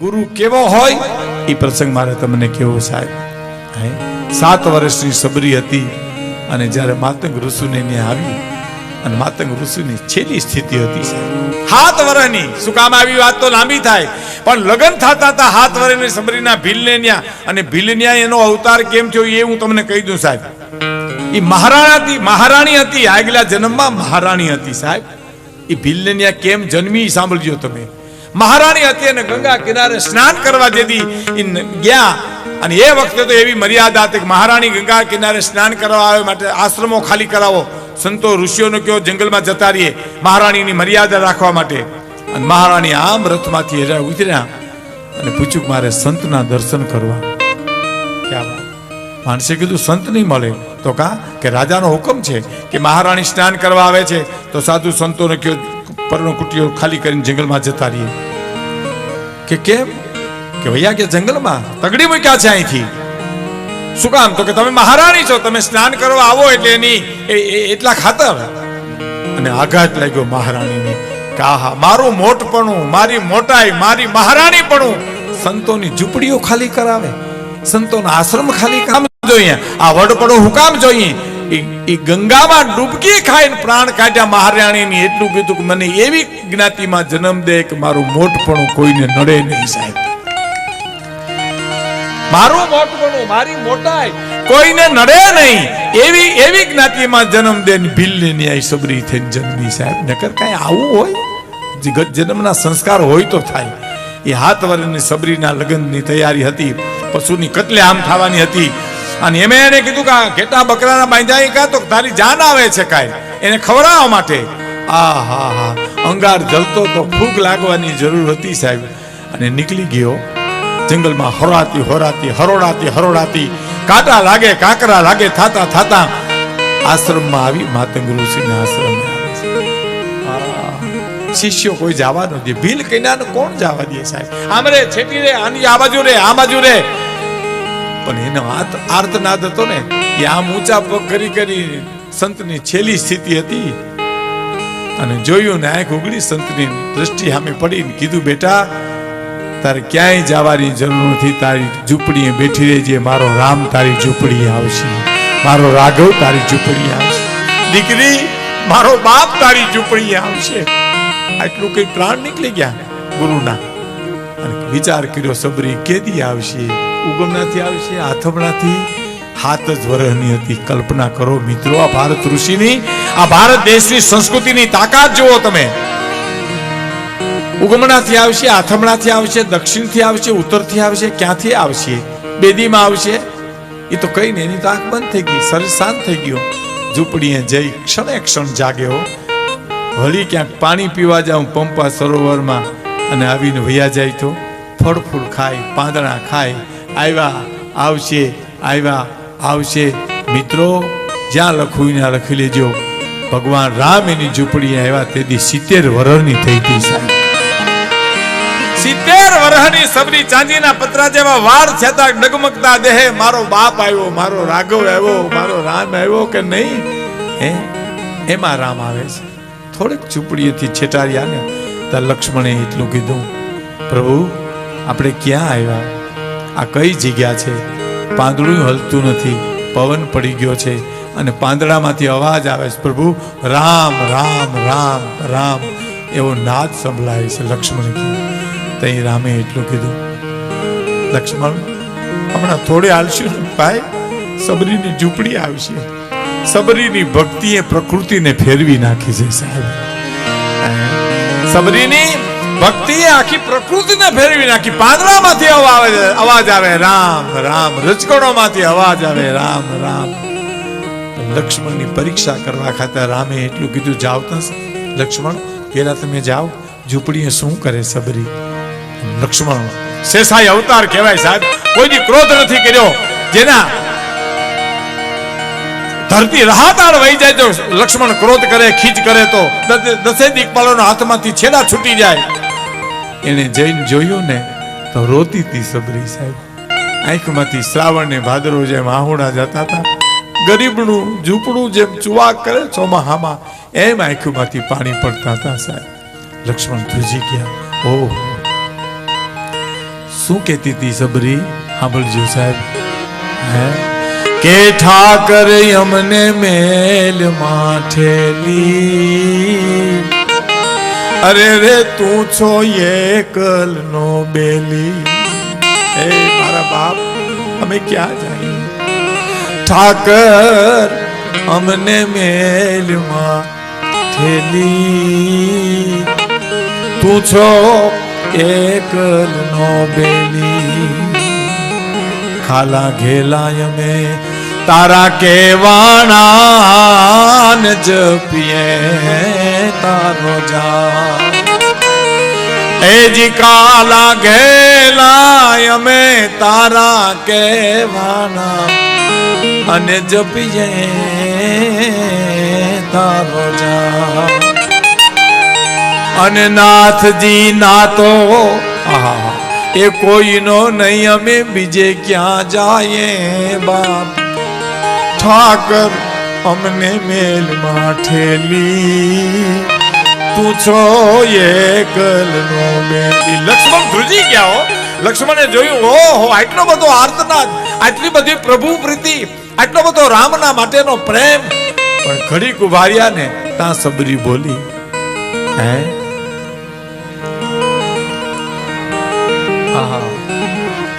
ગુરુ કેવો હોય એ પ્રસંગ મારે તમને કેવો સાહેબ? સાત વર્ષની સબરી હતી અને જ્યારે માતંગ ઋષુને ત્યાં આવી અને માતંગ ઋષુની છેલ્લી સ્થિતિ હતી સાહેબ. હાથ વર્ષની શું કામ આવી વાત તો લાંબી થાય. પણ લગ્ન થતા હતા હાથ વર્ષની સબરીના ભીલને ન્યા અને ભીલન્યા એનો અવતાર કેમ થયો એ હું તમને કહી દઉં સાહેબ. એ મહારાણા હતી, મહારાણી હતી. આગલા જન્મમાં મહારાણી હતી સાહેબ. એ ભીલનેન્યા કેમ જન્મી સાંભળજો તમે. મહારાણી હતી અને ગંગા કિનારે સ્નાન કરવા ઈ ગયા. અને એ વખતે તો એવી મર્યાદા હતી કે મહારાણી ગંગા કિનારે સ્નાન કરવા આવે માટે આશ્રમો ખાલી કરાવો. સંતો ઋષિઓનો કયો જંગલમાં જતા રહીએ. મહારાણીની મર્યાદા રાખવા માટે. અને મહારાણી આમ રથમાંથી હેરા ઉતર્યા અને પૂછ્યું કે મારે સંતના દર્શન કરવા. ક્યાં માણસે કીધું સંત નહીં મળે. તો કા? કે રાજાનો હુકમ છે કે મહારાણી સ્નાન કરવા આવે છે. તો સાધુ સંતોને કયો પરનો કુટીઓ ખાલી કરીને જંગલમાં જતા રહીએ. કે કેમ? કે ભૈયા કે જંગલમાં તગડી મૂક્યા છે અહીંથી. શું કામ? તો કે તમે મહારાણી છો, તમે સ્નાન કરવા આવો એટલે એની એટલા ખાતર. અને આઘાત લાગ્યો મહારાણીને. કે આહા, મારું મોટપણું, મારી મોટાઈ, મારી મહારાણીપણું સંતોની ઝૂંપડીઓ ખાલી કરાવે. સંતોના આશ્રમ ખાલી કામ જોઈએ આ વડપડો હું કામ જોઈએ. ગંગામાં ડૂબકી ખાઈને પ્રાણ કાઢ્યા મહારાણીની એટલું કીધું કે મને એવી જ્ઞાતિમાં જન્મ દે કે મારું મોટપણું કોઈને નડે નહીં સાહેબ. મારું મોટપણું, મારી મોટાઈ કોઈને નડે નહીં. એવી એવી જ્ઞાતિમાં જન્મ દે ને ભીલની ન્યાય સબરી થઈને જન્મી સાહેબ. નકર કાંઈ આવું હોય? જન્મના સંસ્કાર હોય તો થાય. એ હાથ વરની સબરીના લગ્નની તૈયારી હતી, પશુની કતલે આમ થવાની હતી. અને એમે એને કીધું કે ઘેટા બકરાના બાંધાઈ કા તો તારી જાન આવે છે કાંઈ. એને ખવડાવવા માટે. આ હા હા અંગાર જલતો તો ફૂગ લાગવાની જરૂર હતી સાહેબ. અને નીકળી ગયો. જંગલમાં હરાતી, હોરાતી, હરોડાતી હરોડાતી. કાંટા લાગે, કાંકરા લાગે, થાતા થાતા. આશ્રમમાં આવી માતંગ ઋષિના આશ્રમે શિષ્યો કોઈ જવા ન દે. ભીલ કન્યાને કોણ જવા દે સાહેબ? આમ રે, છેટી રે, આની આ બાજુ રે, આ બાજુ રે. પણ એનો આર્તનાદ હતો ને, એ આમ ઊંચા પગ કરી કરી સંતની છેલ્લી સ્થિતિ હતી. અને જોયું ને આંખ ઉગડી, સંતની દ્રષ્ટિ સામે પડીને કીધું, બેટા, તારે ક્યાંય જવાની જરૂર નથી, તારી ઝૂંપડીએ બેઠી રહેજે, મારો રામ તારી ઝૂંપડીએ આવશે. મારો રાઘવ તારી ઝૂંપડીએ આવશે. દીકરી, મારો બાપ તારી ઝૂંપડીએ આવશે. આટલું કઈ પ્રાણ નીકળી ગયા ગુરુના. અને વિચાર કર્યો, સબરી કેદી આવશે? ઉગમનાથી આવશે આથમણાથી હાથ જ વરહની હતી. કલ્પના કરો મિત્રો, આ ભારત ઋષિની, આ ભારત દેશની સંસ્કૃતિની તાકાત જુઓ તમે. ઉગમણાથી આવશે આથમણાથી આવશે દક્ષિણથી આવશે ઉત્તરથી આવશે ક્યાંથી આવશે બેદીમાં આવશે એ તો કઈ ને એની તો આંખ બંધ થઈ ગઈ, શરીર શાંત થઈ ગયો. ઝૂંપડીએ જઈ ક્ષણે ક્ષણ જાગ્યો. વળી ક્યાંક પાણી પીવા જાઉં, પંપા સરોવરમાં, અને આવીને વયા જાય તો ફળ ફૂલ ખાય, પાંદડા ખાય આવ્યા, આવશે આવ્યા, આવશે. મિત્રો, જ્યાં લખવું લખી લેજો. ભગવાન રામ એની ઝૂંપડી આવ્યા તેથી સિત્તેર વરહની થઈ હતી સાહેબ. સિત્તેર વરહની સબરી ચાંદીના પતરા જેવા વાળ છતાં ડગમગતા દેહે મારો બાપ આવ્યો, મારો રાઘવ આવ્યો, મારો રામ આવ્યો કે નહીં? હે? એમાં રામ આવે છે. થોડીક ઝૂંપડીએથી છેટાડ્યા ને, ત્યાં લક્ષ્મણે એટલું કીધું, પ્રભુ, આપણે ક્યાં આવ્યા? આ કઈ જગ્યા છે? પાંદડું હલતું નથી, પવન પડી ગયો છે અને પાંદડામાંથી અવાજ આવે છે, પ્રભુ, રામ રામ રામ રામ. એવો નાદ સંભળાય છે લક્ષ્મણ તઈ રામે એટલું કીધું, લક્ષ્મણ, હમણાં થોડે હાલશું ને ભાઈ, સબરીની ઝૂંપડી આવશે. સબરીની ભક્તિએ પ્રકૃતિને ફેરવી નાખી છે સાહેબ. સબરીની ભક્તિએ આખી પ્રકૃતિને ફેરવી નાખી પાંદડામાંથી અવાજ અવાજ આવે. રામ રામ રજકણોમાંથી અવાજ આવે. રામ રામ. લક્ષ્મણની પરીક્ષા કરવા ખાતે રામે એટલું કીધું જાવ લક્ષ્મણ પેલા તમે જાઓ. ઝૂંપડીએ શું કરે સબરી? લક્ષ્મણ શેષાઈ અવતાર કહેવાય સાહેબ. કોઈની ક્રોધ નથી કર્યો. જેના ધરતી રાહતાર વહી જાય તો લક્ષ્મણ ક્રોધ કરે ખીચ કરે તો દસે- દસે હાથમાંથી છેડા છૂટી જાય. એને જઈને જોયું ને, તો રોતી હતી સબરી સાહેબ. આંખમાંથી શ્રાવણ ને ભાદરો જેમ આહુડા જતા હતા. ગરીબનું ઝૂંપડું જેમ ચુવા કરે ચોમાહામાં, એમ આંખમાંથી પાણી પડતા હતા સાહેબ. લક્ષ્મણ ધ્રુજી ગયા, ઓહ. શું કહેતી હતી સબરી? સાંભળજો સાહેબ. હે? કે ઠાકર અમને મેલ માઠેલી અરે રે, તું છો એકલ નો બેલી. એ મારા બાપ, અમે ક્યાં જઈએ ઠાકર અમને મેલમાં થેલી તું છો એકલ નો બેલી. ખાલા ઘેલા અમે, તારા કેવાણા જપીએ. તારો જા એજી કાલા ઘેલા અમે તારા કેવાના અને જપીએ તારો જા અને નાથજી નાતો આહા એ કોઈનો નહીં અમે બીજે ક્યાં જાયે બાપ ઠાકર અમને મેલમાં ઠેલી તું છો એકલ નો મેલી. લક્ષ્મણ ધ્રુજી ગયા હો. લક્ષ્મણે જોયું, ઓહો, આટલો બધો આર્તનાદ, આટલી બધી પ્રભુ પ્રીતિ, આટલો બધો રામના માટેનો પ્રેમ. પણ ઘડીક કુભાર્યા ને ત્યાં સબરી બોલી, હે.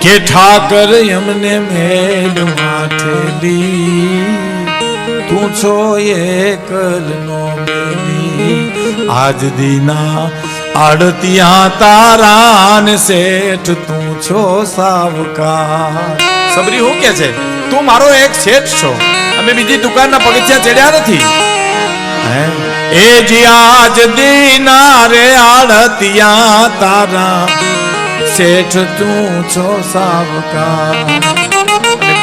કે ઠાકર અમને મેલ માથેલી તું છો એકલનો નો બેલી આજ દીના આડતિયા તારા ને શેઠ તું છો સાવકાર. સબરી હું કે છે? તું મારો એક શેઠ છો. અમે બીજી દુકાનના પગથિયા ચડ્યા નથી. હે? એ જી આજ દીના રે આડતિયા તારા શેઠ તું છો સાવકાર. અને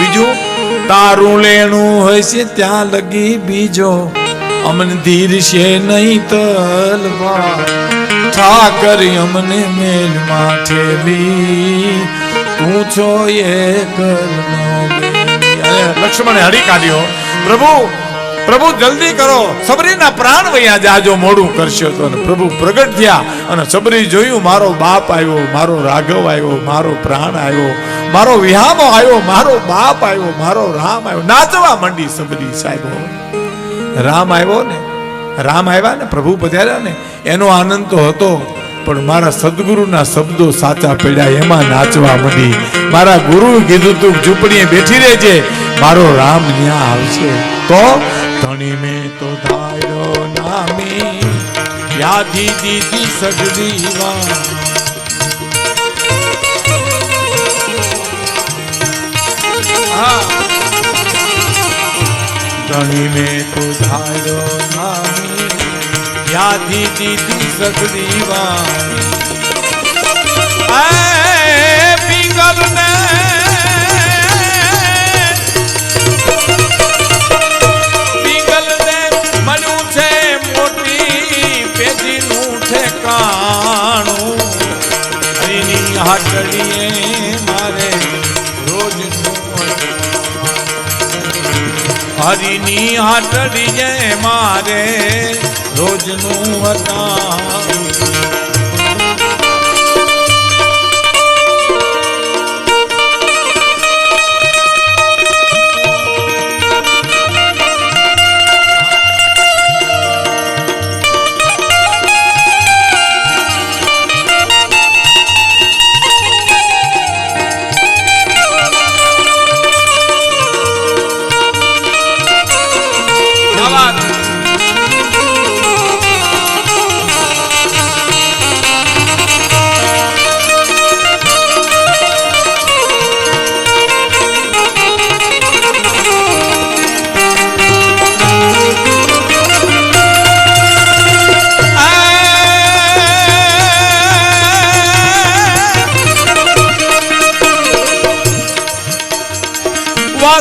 બીજું? તારું લેણું હોય છે ત્યાં લગી બીજો. અમને ધીર છે નહીં તલવા ઠાકર અમને મેલ માઠેલી તું છો એ લક્ષ્મણે હરી કાઢ્યો. પ્રભુ પ્રભુ, જલ્દી કરો. સબરીના પ્રાણ વયા જાજો, મોડું કરશો તો. પ્રભુ પ્રગટ થયા અને સબરી જોયું, મારો બાપ આવ્યો, મારો રાઘવ આવ્યો, મારો પ્રાણ આવ્યો, મારો વિહામો આવ્યો, મારો બાપ આવ્યો, મારો રામ આવ્યો. નાચવા માંડી સબરી સાહેબો. રામ આવ્યો ને, રામ આવ્યા ને, પ્રભુ પધાર્યા ને, એનો આનંદ તો હતો, પણ મારા સદગુરુના શબ્દો સાચા પડ્યા, એમાં નાચવા માંડી. મારા ગુરુ કીધું, તું ઝૂંપડીએ બેઠી રહેજે, મારો રામ ન્યા આવશે. તો ધણી મેં તો ધાર્યો નામી યાદી દીધી સગડી વા ધણી મેં તો ધાર્યો નામી યાદી દીધી સગડી પિંગલ એ હરીની જય મારે રોજનું હતા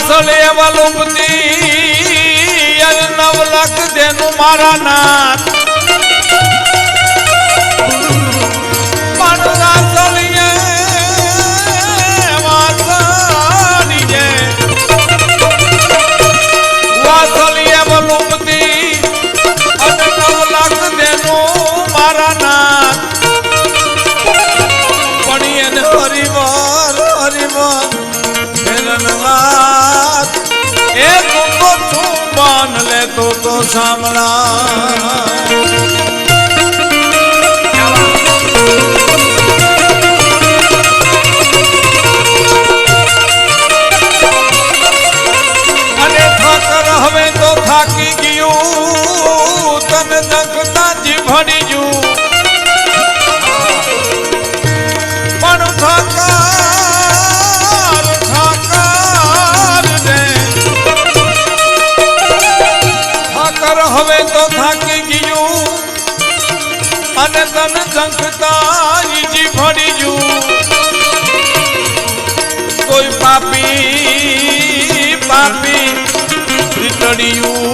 વાસળે વલુપતી અને નવ લખ દેનું મારા નાથ. સાંભળા. હવે તો થાકી ગયું. અને તને દખતા જીભડી ગયું. કોઈ પાપી પાપી રીતડિયું.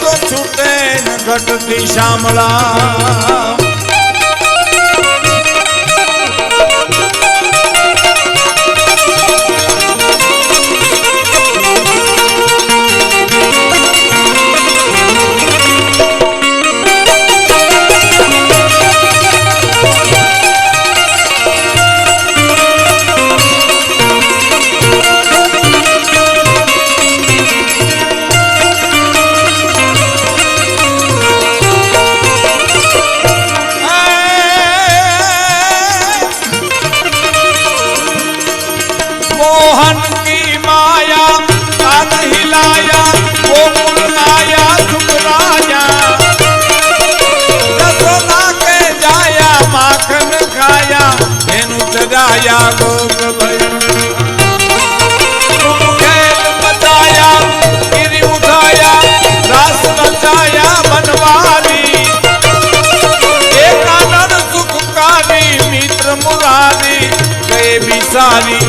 તો છૂટે ઘટતી શામળા. एनु चराया गोग भयो तुम खेल बचाया गिरी उठाया रास रचाया बनवारी एकानन सुखकारी मित्र मुरारी गए बिसारी गिरधारी हमने